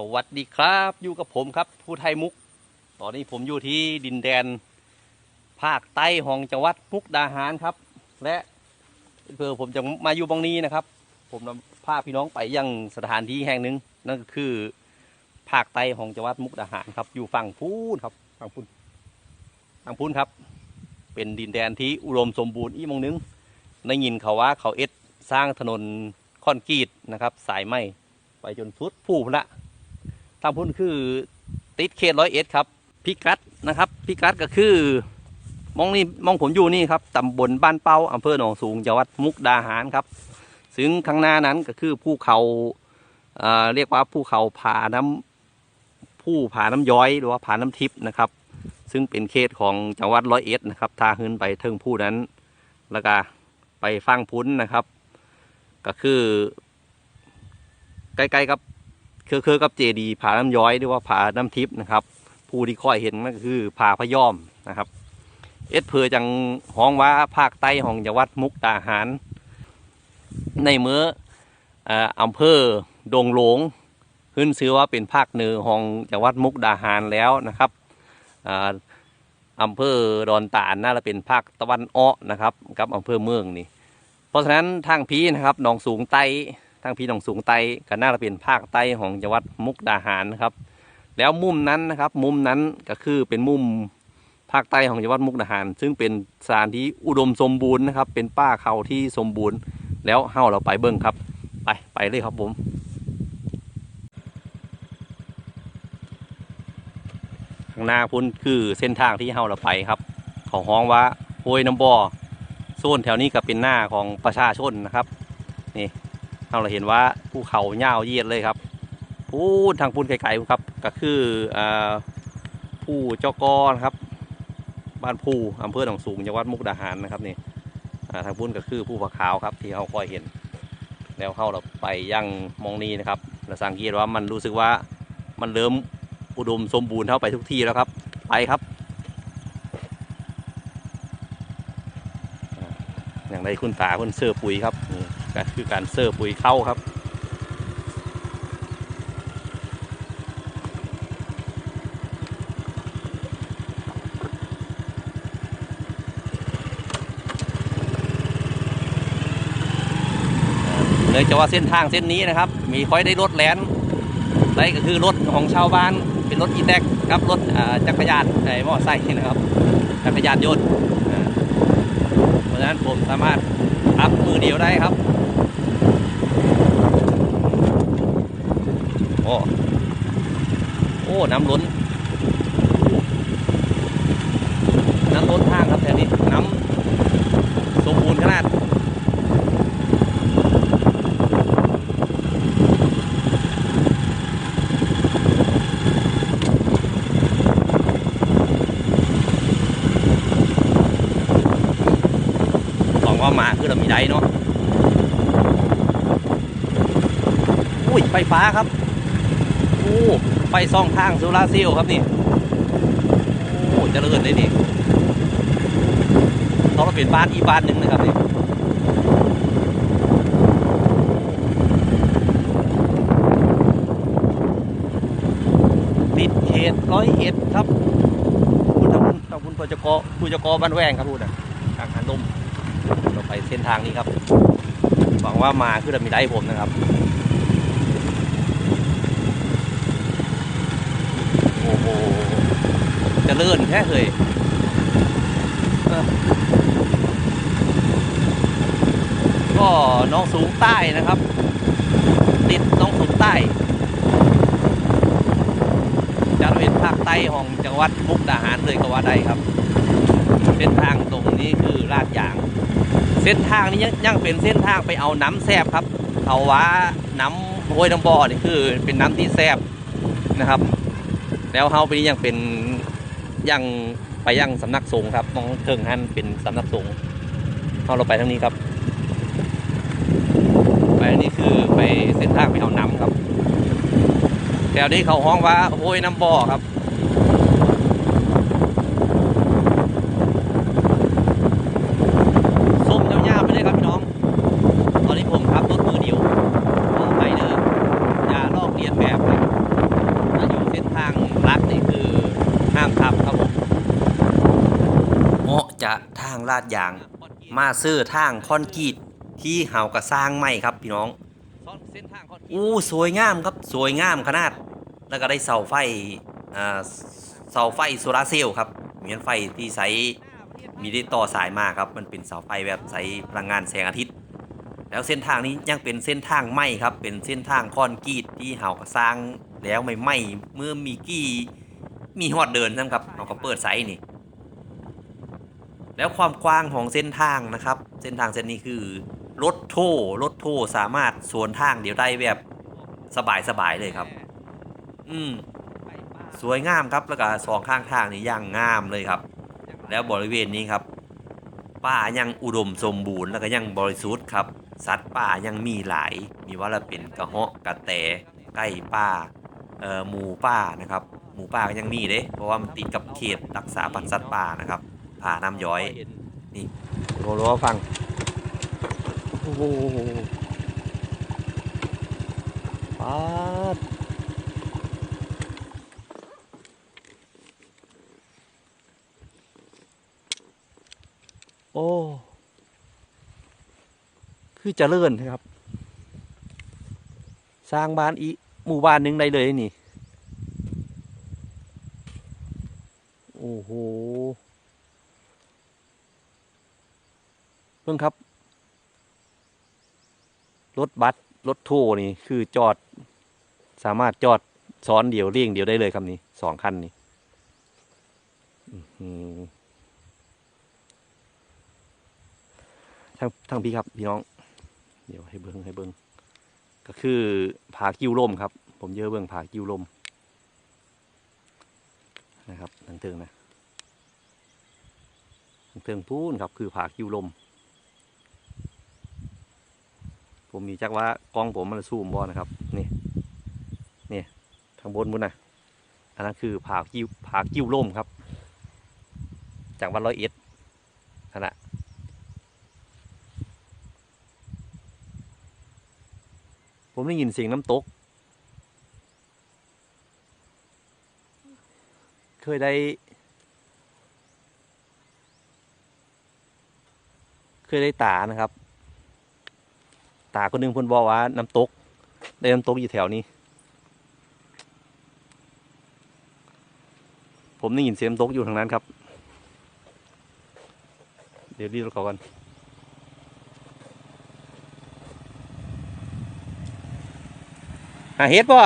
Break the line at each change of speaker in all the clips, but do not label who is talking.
สวัสดีครับ อยู่กับผมครับผู้ไทยมุก ตอนนี้ผมอยู่ที่ดินแดน ภาคใต้ของจังหวัดมุกดาหารครับ และเพื่อผมจะมาอยู่บองนี้นะครับ ผมนำพาพี่น้องไปยังสถานที่แห่งหนึ่งนั่นก็คือ ภาคใต้ของจังหวัดมุกดาหารครับ อยู่ฝั่งพูนครับฝั่งพูนฝั่งพูนครับ เป็นดินแดนที่อุดมสมบูรณ์อีกมองหนึงได้ยินเขาว่าเขาเอ็ดสร้างถนนคอนกรีตนะครับ สายไหมไปจนสุดผู้พุ่นละ ทางพุ่นคือติดเขตร้อยเอ็ดครับพิกัดนะครับพิกัดก็คือมองนี่มองผมอยู่นี่ครับตำบลบ้านเป้าอำเภอหนองสูงจังหวัดมุกดาหารครับ ซึ่งข้างหน้านั้นก็คือภูเขาเอ่อเรียกว่าภูเขาผาน้ำผู้ผาน้ำย้อยหรือว่าผาน้ำทิพย์นะครับ ซึ่งเป็นเขตของจังหวัดร้อยเอ็ดนะครับถ้าขึ้นไปเทิงผู้นั้น แล้วก็ไปฟังพุ้นนะครับ ก็คือใกล้ๆกับ คือคือกับเจดีผาน้ำย้อยหรือว่าผาน้ำทิพย์นะครับ ผู้ที่ค่อยเห็นนั่นก็คือผาพะยอมนะครับ เอ็ดเพอจังห้องว่าภาคใต้ของจังหวัดมุกดาหาร ในเมื่ออ่ออำเภอดงหลงขึ้นชื่อว่าเป็นภาคเหนือของจังหวัดมุกดาหารแล้วนะครับอ่าอำเภอดอนตาลน่าจะเป็นภาคตะวันออกนะครับกับอำเภอเมืองนี่เพราะฉะนั้นทางพีนะครับหนองสูงไต ทางพีหนองสูงไตก็น่าจะเป็นภาคใต้ของจังหวัดมุกดาหารนะครับ แล้วมุมนั้นนะครับ มุมนั้นก็คือเป็นมุมภาคใต้ของจังหวัดมุกดาหาร ซึ่งเป็นสถานที่อุดมสมบูรณ์นะครับ เป็นป่าเขาที่สมบูรณ์ แล้วเฮาเราไปเบิ้งครับ ไปไปเลยครับผมข้างหน้าพุ่นคือเส้นทางที่เฮาเราไปครับ เขาห้องว่าห้วยน้ำบ่อโซนแถวนี้ก็เป็นหน้าของประชาชนนะครับ นี่ เราเห็นว่าภูเขาเงาเยียดเลยครับพูนทางพุ่นไกลๆครับ ก็คือผู้เจ้ากอนครับ บ้านภูอำเภอหนองสูงจังหวัดมุกดาหารนะครับนี่ทางพุ่นก็คือผู้ผาขาวครับ ที่เขาคอยเห็น แล้วเข้าเราไปยังมองนี้นะครับเราสังเกตว่ามันรู้สึกว่ามันเริ่มอุดมสมบูรณ์เท่าไปทุกที่แล้วครับไปครับอ่าอย่างไรคุณตาคุณเสื้อปุ๋ยครับนี่ ก็คือการเสื้อปุ๋ยเข้าครับเนื่องจากว่าเส้นทางเส้นนี้นะครับ มีค่อยได้รถแลนได้ก็คือรถของชาวบ้านเป็นรถอีแท็กครับรถจักรยานไอ้มอไซค์นะครับ จักรยานยนต์เพราะฉะนั้นผมสามารถอัพมือเดียวได้ครับโอ้โอ้ น้ำล้น น้ำล้นทางครับแถวนี้ น้ำสมบูรณ์ขนาดของว่ามาคือเรามีได้เนาะ อุ้ย ไฟฟ้าครับ ไฟซ่องทางโซลาร์เซลล์ครับนี่ โอ้เจะเริญเลยนี่เขาเราเป็นบ้านอีบ้านหนึ่งนะครับนี่ติดเขตร้อยเอ็ดครับคุณทางคุณทางคุณผู้จักรผู้จักบ้านแวงครับพูดนะทางหันลมเราไปเส้นทางนี้ครับหวังว่ามาคือจะมีได้ผมนะครับ โหจะเลื่อนแค่เคยก็น้องสูงใต้นะครับ ติดน้องสูงใต้จะเป็นภาคใต้ของจังหวัดมุกดาหารเลยก็ว่าได้ครับเส้นทางตรงนี้คือลาดยาง เส้นทางนี้ยังยังเป็นเส้นทางไปเอาน้ำแซบครับ เอาว่าน้ำห้วยน้ำบ่อนี่คือเป็นน้ำที่แซบนะครับ แล้วเฮาไปนี้ยังเป็นยังไปยังสำนักสงฆ์ครับมองเทิงท่านเป็นสำนักสงฆ์เฮาเราไปทางนี้ครับ ไปนี้คือไปเส้นทางไปเอาน้ำครับแถวนี้เขาห้องว่าห้วยน้ำบ่อครับ ส้มยาวๆไปเลยครับพี่น้อง ตอนนี้ผมขับรถมือเดียวมองไปเด้ออย่าลอกเลียนแบบนะ จะทางลาดยาง มาซื้อทางคอนกรีตที่เฮากระสร้างใหม่ครับพี่น้อง
อู้
สวยงามครับสวยงามขนาด แล้วก็ได้เสาไฟอ่าเสาไฟโซลาเซลล์ครับเหมือนไฟที่ใช้มีได้ต่อสายมาครับ มันเป็นเสาไฟแบบใช้พลังงานแสงอาทิตย์ แล้วเส้นทางนี้ยังเป็นเส้นทางใหม่ครับ เป็นเส้นทางคอนกรีตที่เฮาก็สร้างแล้วใหม่ๆเมื่อมีกี่มีฮอดเดินนะครับเราก็เปิดไซต์นี่ แล้วความกว้างของเส้นทางนะครับ เส้นทางเส้นนี้คือรถโท่รถโท่สามารถสวนทางเดี๋ยวได้แบบสบายๆเลยครับ อืมสวยงามครับแล้วก็สองข้างทางนี่ย่างงามเลยครับ แล้วบริเวณนี้ครับ ป่ายังอุดมสมบูรณ์แล้วก็ยังบริสุทธิ์ครับ สัตว์ป่ายังมีหลาย มีว่าละเป็นกระเหาะกระแตไก่ป่าเอ่อหมูป่านะครับ หมูป่าก็ยังมีเด้เพราะว่ามันติดกับเขตรักษาพันธุ์สัตว์ป่านะครับ ผ่าน้ำย้อยโรโรฟังโอ้โหปาดโอ้ คือเจริญนะครับ สร้างบ้านอีกหมู่บ้านหนึ่งได้เลยนี่ โอ้โห เพิ่งครับ รถบัสรถทัวร์นี่คือจอด สามารถจอดซ้อนเดียวเรียงเดียวได้เลยครับนี่สองคันนี่อื้อหือทางทางพี่ครับพี่น้อง เดี๋ยวให้เบิ้งให้เบิ้งก็คือผากิ้วล่มครับ ผมเยอะเบิ้งผากิ้วล่มนะครับทางเทิงนะทางเทิงพูนครับ คือผากิ้วล่ม ผมมีจักว่ากล้องผมมันซูมบ่นะครับนี่นี่ทางบนมุนนะอันนั้นคือผากิ้วผากิ้วล่มครับ จากวัดร้อยเอ็ดนั่นแหละผมได้ยินเสียงน้ำตก เคยได้ เคยได้ตานะครับ ตาคนหนึ่งเพิ่นบอกว่าน้ำตก ได้น้ำตกอยู่แถวนี้ ผมได้ยินเสียงน้ำตกอยู่ทางนั้นครับ เดี๋ยวรีบรถเขากันหาเฮ็ดป่ะ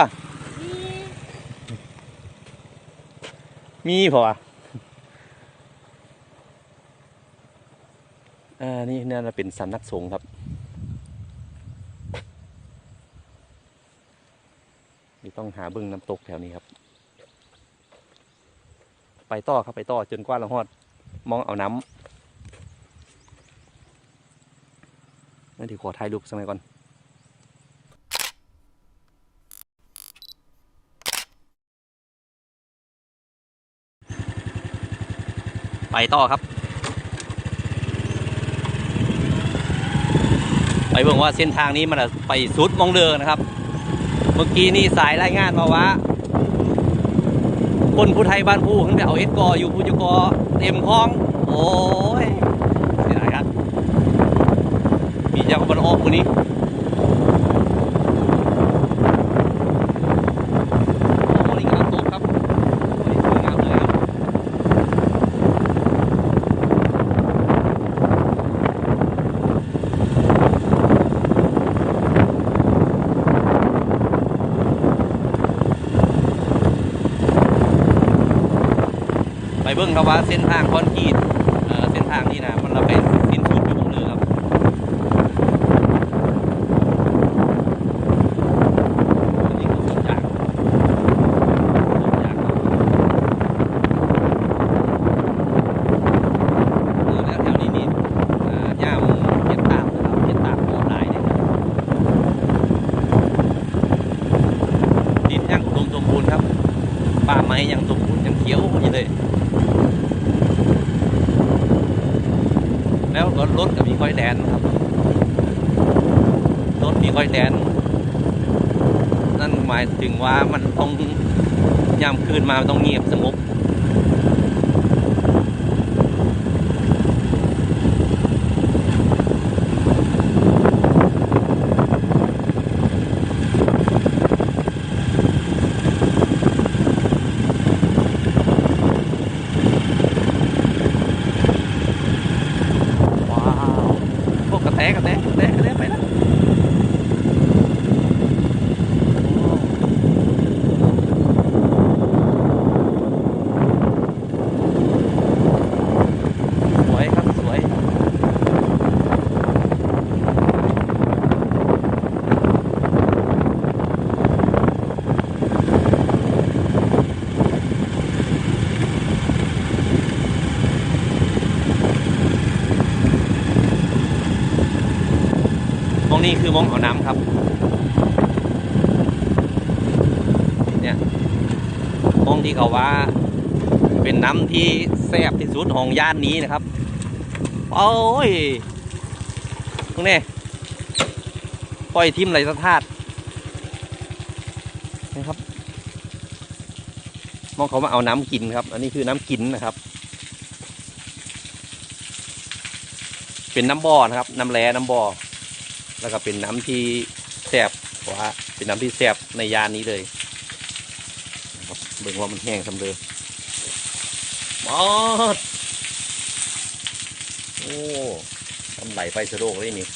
มีป่ะอ่า นี่น่าจะเป็นสำนักสงฆ์ครับ ต้องหาบิ้งน้ำตกแถวนี้ครับ ไปต่อครับไปต่อจนกว่าเราฮอด มองเอาน้ำนั่นที่ขอถ่ายรูปสักหน่อยก่อนไปต่อครับ ไปเบิ่งว่าเส้นทางนี้มันจะไปสุดมองเดินนะครับ เมื่อกี้นี่สายรายงานมาว่า คนผู้ไทยบ้านผู้เพิ่งจะเอาเอสกออยู่ผู้จกอเต็มคลอง โอ้ยเสียดายครับมีเจ้าบันออกคนนี้โอ้นี่กำลังตกครับโอ้นี่สวยงามเลยครับ เบิ่งครับว่าเส้นทางคอนกรีตเเส้นทางนี้นะมันเราไปสิ้นสุดอยู่ตรงเรือครับอันนี้คือต้นยางต้นยางครับเออแล้วแถวนี้นี่ย่างเก็บตาเก็บตาโหดหลายเนี่ยดินยังสมบูรณ์ครับป่าไม้ยังสมบูรณ์ยังเขียวอยู่เลย แล้วรถรถก็มีค่อยแดนครับ รถมีค่อยแดนนั่นหมายถึงว่ามันต้องยามคืนมามันต้องเงียบสงบือมองเอาน้ำครับ เนี่ยมองที่เขาว่า เป็นน้ำที่แซ่บที่สุดของย่านนี้นะครับ โอ้ยตรงนี้ปล่อยทิมไหลสะทาดนะครับ มองเขามาเอาน้ำกินครับ อันนี้คือน้ำกินนะครับ เป็นน้ำบ่อนะครับ น้ำแร่น้ำบ่อ แล้วก็เป็นน้ำที่แซ่บเพราะว่าเป็นน้ำที่แซ่บในยานนี้เลยนะครับเบิ่งว่ามันแห้งสำเร็จมอดโอ้น้ำไหลไปสะโดกเลยนี่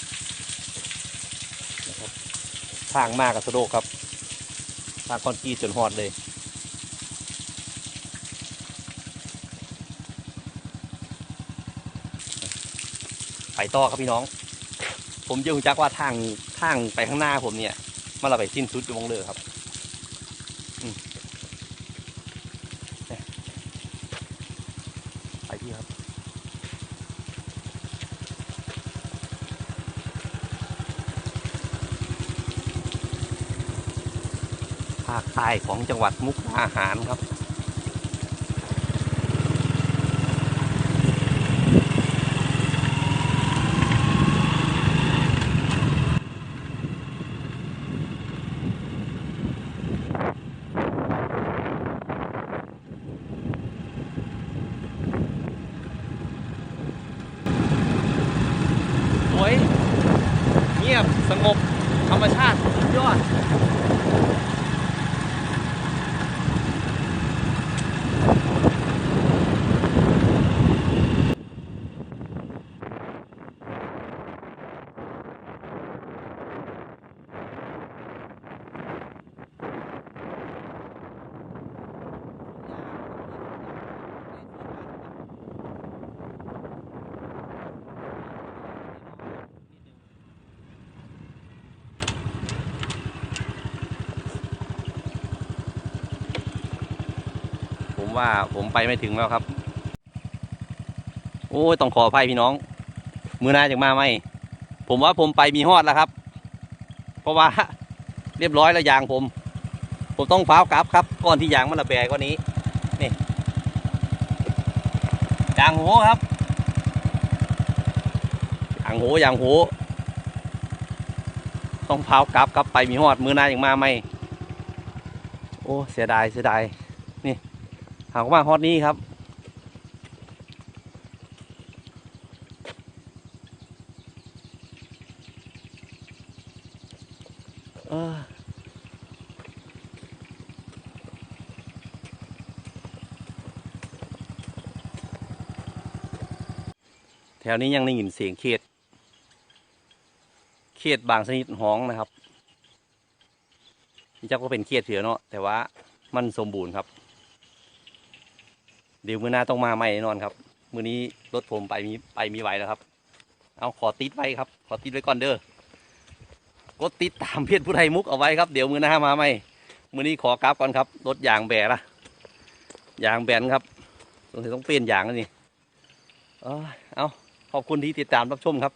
นะครับทางมากกับสะโดกครับทางคอนกรีตจนหอดเลยไปต่อครับพี่น้อง ผมยังจักว่าทางทางไปข้างหน้าผมเนี่ยมันเราไปสิ้นสุดอยู่มองเลยครับไปที่ครับภาคใต้ของจังหวัดมุกดาหารครับ สวย เงียบ สงบ ธรรมชาติสุดยอด ผม ว่าผมไปไม่ถึงแล้วครับ โอ้ยต้องขออภัยพี่น้อง มือหน้าจะมาไหมผมว่าผมไปมีฮอดแล้วครับ เพราะว่าเรียบร้อยแล้วยางผม ผมต้องฟ้าวกลับครับก่อนที่ยางมันระแบกว่านี้นี่ยางโหครับยางโหยางโหต้องพาวกลับกลับไปมีฮอดมือหน้ายังมาไหมโอ้เสียดายเสียดาย หากว่าฮอตนี้ครับ เออแถวนี้ยังได้ยินเสียงเขียด เขียดบางชนิดห้องนะครับนี่เจ้าก็เป็นเขียดเถือเนาะแต่ว่ามันสมบูรณ์ครับ เดี๋ยวมือหน้าต้องมาใหม่แน่นอนครับ มือนี้รถผมไปมีไปมีไหวแล้วครับ เอาขอติดไว้ครับ ขอติดไว้ก่อนเด้อกดติดตามเพจผู้ไทยมุกเอาไว้ครับ เดี๋ยวมือหน้ามาใหม่มือนี้ขอกราฟก่อนครับรถยางแบะละยางแบนครับสงสัยต้องเปลี่ยนยางแล้วนี่เอ้ยเอาขอบคุณที่ติดตามรับชมครับ